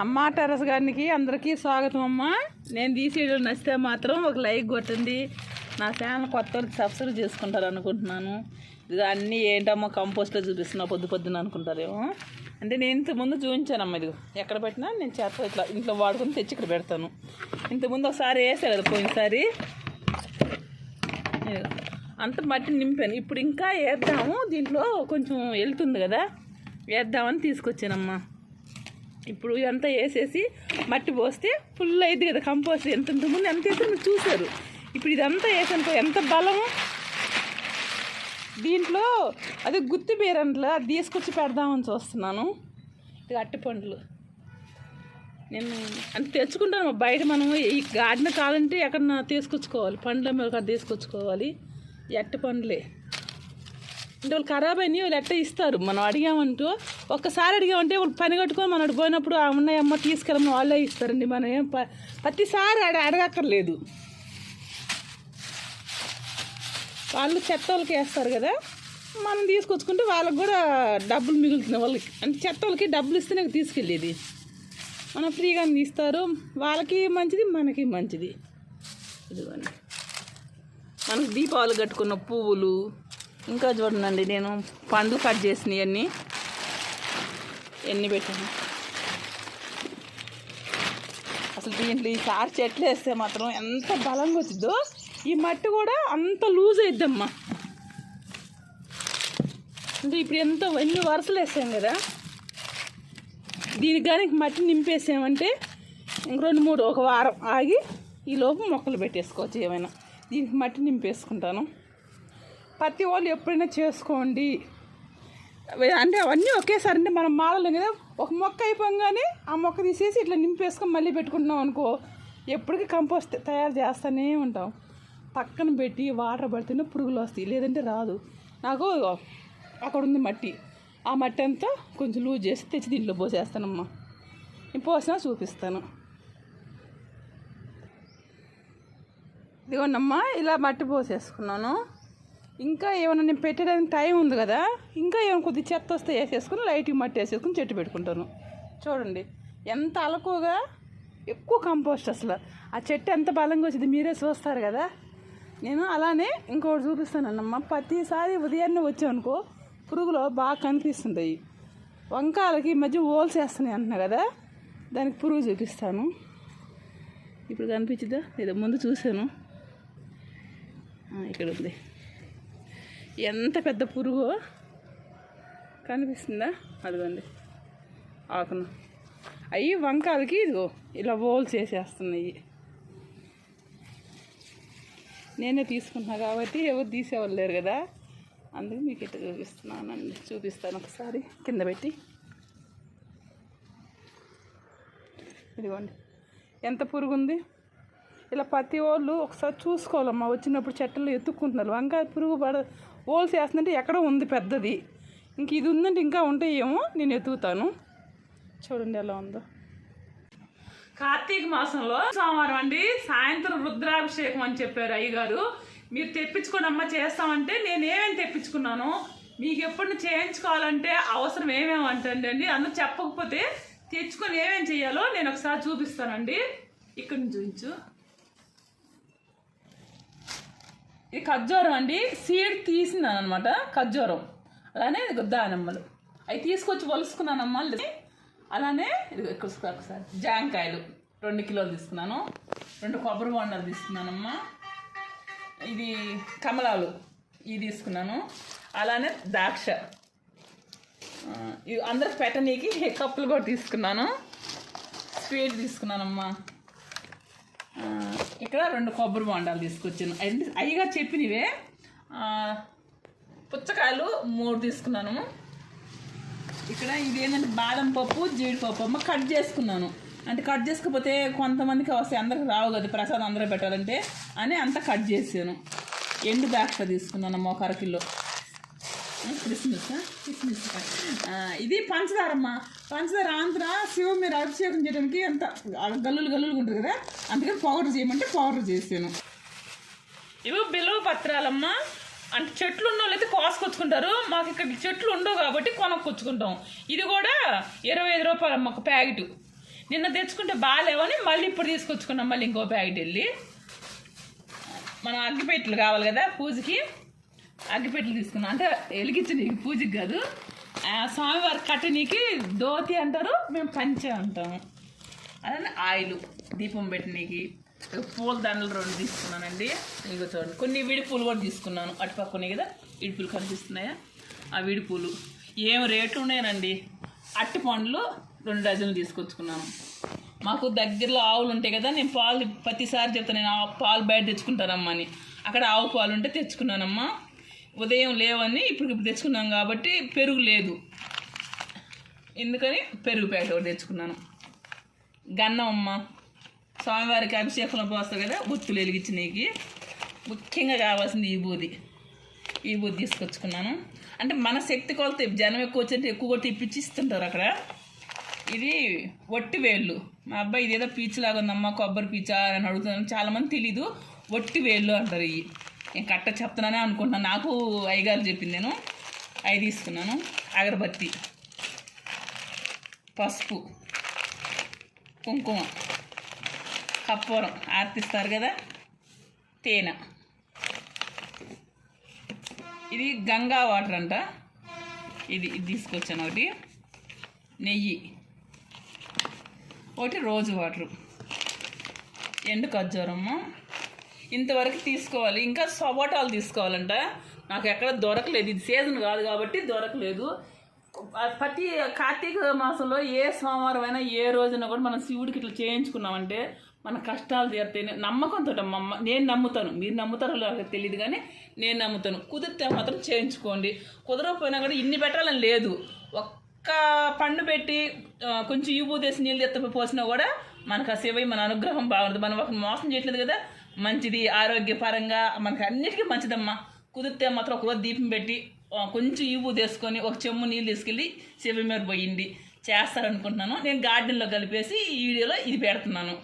అమ్మ టెరస్ గారికి అందరికీ స్వాగతం అమ్మ. నేను తీసి వీడియో నచ్చితే మాత్రం ఒక లైక్ కొట్టండి. నా ఛానల్ కొత్త సబ్స్క్రైబ్ చేసుకుంటారు అనుకుంటున్నాను. ఇది అన్నీ ఏంటమ్మా కంపోస్ట్లో చూపిస్తున్నా పొద్దు పొద్దున అనుకుంటారేమో. అంటే నేను ఇంతకుముందు చూపించానమ్మా ఇది ఎక్కడ పెట్టినా నేను చేత ఇట్లా ఇంట్లో వాడుకొని తెచ్చి ఇక్కడ పెడతాను. ఇంతకుముందు ఒకసారి వేసాడు కదా పోయినసారి. అంత మట్టి నింపాను. ఇప్పుడు ఇంకా వేద్దాము. దీంట్లో కొంచెం వెళ్తుంది కదా. వేద్దామని తీసుకొచ్చానమ్మా. ఇప్పుడు ఇదంతా వేసేసి మట్టి పోస్తే ఫుల్ అయింది కదా కంపోస్ట్ ఎంత ముందు ఎంత వేస్తే మీరు చూశారు. ఇప్పుడు ఇదంతా వేసానుకో ఎంత బలము దీంట్లో అది గుత్తి బీరంట్లో అది తీసుకొచ్చి పెడదామని చూస్తున్నాను. ఇది అట్టి పండ్లు. నేను అంటే తెచ్చుకుంటాను బయట మనం ఈ గార్డెన్ కావాలంటే ఎక్కడన్నా తీసుకొచ్చుకోవాలి. పండ్ల మీద తీసుకొచ్చుకోవాలి. ఈ అట్టి పండ్లే. అంటే వాళ్ళు ఖరాబ్ అయినాయి వాళ్ళు ఎట్ట ఇస్తారు? మనం అడిగామంటూ ఒక్కసారి అడిగామంటే వాళ్ళు పని కట్టుకొని మనం పోయినప్పుడు "ఆ, ఉన్నాయమ్మ తీసుకెళ్ళమని వాళ్ళే ఇస్తారండి మనం ఏం ప- ప్రతిసారి అడ అడగక్కర్లేదు. వాళ్ళు చెత్త వాళ్ళకి వేస్తారు కదా మనం తీసుకొచ్చుకుంటే వాళ్ళకి కూడా డబ్బులు మిగులుతున్నాయి వాళ్ళకి. అంటే చెత్త వాళ్ళకి డబ్బులు ఇస్తేనే తీసుకెళ్ళేది. మనం ఫ్రీగా ఇస్తారు వాళ్ళకి మంచిది మనకి మంచిది. ఇదిగోండి. మనకు దీపావళి కట్టుకున్న పువ్వులు ఇంకా చూడండి నేను పండ్లు కట్ చేసినవి అన్నీ. ఎన్ని పెట్టాను. అసలు దీంట్లో ఈ సార్ చెట్లు వేస్తే మాత్రం ఎంత బలంగా వచ్చిందో ఈ మట్టి కూడా అంత లూజ్ అయిద్దమ్మా. అంటే ఇప్పుడు ఎంత ఎన్ని వరుసలు వేసాం కదా. దీనికి కానీ మట్టి నింపేసామంటే ఇంక రెండు మూడు ఒక వారం ఆగి ఈ లోపు మొక్కలు పెట్టేసుకోవచ్చు ఏమైనా. దీనికి మట్టి నింపేసుకుంటాను. ప్రతి వాళ్ళు ఎప్పుడైనా చేసుకోండి. అంటే అవన్నీ ఒకేసారి అంటే మనం మాడలేం కదా. ఒక మొక్క అయిపోగానే ఆ మొక్క తీసేసి ఇట్లా నింపేసుకొని మళ్ళీ పెట్టుకుంటున్నాం అనుకో ఎప్పటికీ కంపోస్ట్ తయారు చేస్తూనే ఉంటాం. పక్కన పెట్టి వాటర్ పడితేనే పురుగులు వస్తాయి లేదంటే రాదు. నాకు అక్కడ ఉంది మట్టి. ఆ మట్టి అంతా కొంచెం లూజ్ చేసి తెచ్చి దీంట్లో పోసేస్తానమ్మా. నేను పోసినా చూపిస్తాను. ఇదిగోనమ్మా ఇలా మట్టి పోసేసుకున్నాను. ఇంకా ఏమైనా నేను పెట్టడానికి టైం ఉంది కదా ఇంకా ఏమైనా కొద్ది చెత్త వస్తే వేసేసుకుని లైట్గా మట్టి వేసేసుకుని చెట్టు పెట్టుకుంటాను. చూడండి ఎంత అలకుగా ఎక్కువ కంపోస్ట్ అసలు. ఆ చెట్టు ఎంత బలంగా వచ్చింది మీరే చూస్తారు కదా. నేను అలానే ఇంకోటి చూపిస్తానన్నమ్మా. ప్రతిసారి ఉదయాన్నే వచ్చామనుకో పురుగులో బాగా కనిపిస్తుంటాయి వంకాయలకి ఈ మధ్య హోల్స్ వేస్తున్నాయి అంటున్నా కదా దానికి పురుగు చూపిస్తాను. ఇప్పుడు కనిపించదా? ఏదో ముందు చూశాను. ఇక్కడ ఉంది. ఎంత పెద్ద పురుగు? కనిపిస్తుందా? అదిగోండి. ఆకును అవి వంకాలకి ఇదిగో ఇలా బోల్ చేసేస్తున్నాయి. నేనే తీసుకుంటున్నా కాబట్టి ఎవరు తీసేవాళ్ళు లేరు కదా. అందుకు మీకు ఇట్లా చూపిస్తున్నానండి. చూపిస్తాను ఒకసారి. కింద పెట్టి. ఇదిగోండి. ఎంత పురుగు ఉంది ఇలా ప్రతి వాళ్ళు ఒకసారి చూసుకోవాలమ్మా. వచ్చినప్పుడు చెట్టలు ఎత్తుక్కుంటున్నారు. వంకాయ పురుగు పడ ఓల్స్ వేస్తుందంటే ఎక్కడో ఉంది పెద్దది. ఇంక ఇది ఉందంటే ఇంకా ఉంటాయేమో నేను ఎత్తుకుతాను. చూడండి ఎలా ఉందో. కార్తీక మాసంలో సోమవారం అండి. సాయంత్రం రుద్రాభిషేకం అని చెప్పారు అయ్యగారు. మీరు తెప్పించుకోండి అమ్మ చేస్తామంటే నేను ఏమేమి తెప్పించుకున్నాను? మీకు ఎప్పుడు చేయించుకోవాలంటే అవసరం ఏమేమి అంటండి అండి. చెప్పకపోతే తెచ్చుకొని ఏమేమి చేయాలో నేను ఒకసారి చూపిస్తానండి. ఇక్కడ నుంచి చూపించు. ఇది ఖర్జూరం అండి సీడ్ తీసినాను అనమాట ఖర్జూరం. అలానే ఇది దానిమ్మలు అవి తీసుకొచ్చి వలుసుకున్నానమ్మా అలానే ఇది ఒకసారి. జాంకాయలు రెండు కిలోలు తీసుకున్నాను. రెండు కొబ్బరి బొండాలు తీసుకున్నానమ్మా. ఇది కమలాలు ఇవి తీసుకున్నాను. అలానే ద్రాక్ష. ఇవి అందరికి పెట్టనీకి కప్పులు కూడా తీసుకున్నాను. స్వీట్ తీసుకున్నానమ్మా. ఇక్కడ రెండు కొబ్బరి బొండాలు తీసుకొచ్చాను. అయ్యగా చెప్పినవే. పుచ్చకాయలు మూడు తీసుకున్నాను. ఇక్కడ ఇదేంటంటే బాదం పప్పు జీడిపప్పు అమ్మ కట్ చేసుకున్నాను. అంటే కట్ చేసుకపోతే కొంతమందికి వస్తాయి అందరికి రావు కదా ప్రసాదం అందరూ పెట్టాలంటే అని అంతా కట్ చేసాను ఎండు ద్రాక్ష తీసుకున్నాను అమ్మ ఒక అరకిలో క్రిస్మస్ క్రిస్మస్ ఇది పంచదారమ్మ. పంచదార ఆంధ్ర శివ మీరు అభిషేకం చేయడానికి అంత గల్లులు గల్లులు ఉంటుంది కదా? అందుకని పౌడర్ చేయమంటే పౌడర్ చేసాను ఇవి బిలువ పత్రాలమ్మ. అంటే చెట్లు ఉన్న వాళ్ళైతే కోసుకొచ్చుకుంటారు. మాకు ఇక్కడ చెట్లు ఉండవు కాబట్టి కొనుక్కొచ్చుకుంటాం. ఇది కూడా ఇరవై ఐదు రూపాయలు అమ్మ ఒక ప్యాకెట్. నిన్న తెచ్చుకుంటే బాగాలేవని మళ్ళీ ఇప్పుడు తీసుకొచ్చుకున్నాం మళ్ళీ ఇంకో ప్యాకెట్ వెళ్ళి. మనం అగ్గిపెట్లు కావాలి కదా పూజకి. అగ్గిపెట్టెలు తీసుకున్నా. అంటే వెలిగించిన పూజకి కాదు. స్వామివారి కట్టనీకి దోతి అంటారు మేము పంచే అంటాము. అదే ఆయిల్ దీపం పెట్టనీకి పూల దండలు రెండు తీసుకున్నానండి. ఇగో చూడండి కొన్ని విడి పూలు కూడా తీసుకున్నాను. అటుపక్క ఉన్నాయి కదా విడి పూలు కనిపిస్తున్నాయా? ఆ విడి పూలు. ఏం రేట్లు ఉన్నాయనండి? అట్టి పండ్లు రెండు డజన్లు తీసుకొచ్చుకున్నాను. మాకు దగ్గరలో ఆవులు ఉంటాయి కదా నేను పాలు ప్రతిసారి చెప్తాను నేను ఆ పాలు బయట తెచ్చుకుంటానమ్మా అని. అక్కడ ఆవు పాలు ఉంటే తెచ్చుకున్నానమ్మా. ఉదయం లేవని ఇప్పుడు ఇప్పుడు తెచ్చుకున్నాం కాబట్టి పెరుగు లేదు. ఎందుకని? పెరుగు ప్యాకెట్ ఒకటి తెచ్చుకున్నాను. గన్నం అమ్మ. స్వామివారికి అభిషేకంలో పోస్తారు కదా ఒత్తులు వెలిగించినకి. ముఖ్యంగా కావాల్సింది ఈ బూది. ఈ బూది తీసుకొచ్చుకున్నాను. అంటే మన శక్తి కొలత జనం ఎక్కువ వచ్చింటే ఎక్కువ కొట్టి తెప్పించి ఇస్తుంటారు అక్కడ. ఇది ఒట్టి వేళ్ళు. మా అబ్బాయి ఇదేదో పీచులాగా ఉందమ్మా కొబ్బరి పీచా అని అడుగుతున్నాను చాలామంది తెలీదు. ఒట్టి వేళ్ళు అంటారు ఇవి. నేను కట్ట చెప్తున్నానే అనుకుంటున్నాను నాకు అయ్యగారు చెప్పింది నేను. అవి తీసుకున్నాను. అగరబత్తి. పసుపు. కుంకుమ. కప్పూరం. ఆర్తిస్తారు కదా. తేనె. ఇది గంగా వాటర్ అంట. ఇది ఇది తీసుకొచ్చాను ఒకటి. నెయ్యి. ఒకటి రోజు వాటరు. ఎండు ఖర్జూరమ్మ ఇంతవరకు తీసుకోవాలి. ఇంకా సపోటాలు తీసుకోవాలంట. నాకు ఎక్కడ దొరకలేదు. ఇది సీజన్ కాదు కాబట్టి దొరకలేదు. ప్రతి కార్తీక మాసంలో ఏ సోమవారం అయినా ఏ రోజున కూడా మనం శివుడికి ఇట్లా చేయించుకున్నామంటే మన కష్టాలు తీరుతాయి. నమ్మకంతో అమ్మ నేను నమ్ముతాను. మీరు నమ్ముతారో లేదో తెలియదు కానీ నేను నమ్ముతాను. కుదిరితే మాత్రం చేయించుకోండి. కుదరకపోయినా కూడా ఇన్ని పెట్టాలని లేదు. ఒక్క పండు పెట్టి కొంచెం ఇవ్వు తెసి నీళ్ళు ఎత్త పోసినా కూడా మనకు ఆ శివయ్య మన అనుగ్రహం బాగుంటుంది మనం ఒక మోసం చేయట్లేదు కదా. మంచిది ఆరోగ్యపరంగా మనకి అన్నిటికీ మంచిదమ్మా. కుదిరితే మాత్రం ఒక దీపం పెట్టి కొంచెం ఇవ్వు తీసుకొని ఒక చెమ్ము నీళ్ళు తీసుకెళ్ళి శివ మీద పోయింది. చేస్తారనుకుంటున్నాను. నేను గార్డెన్లో కలిపేసి ఈ వీడియోలో ఇది పెడుతున్నాను.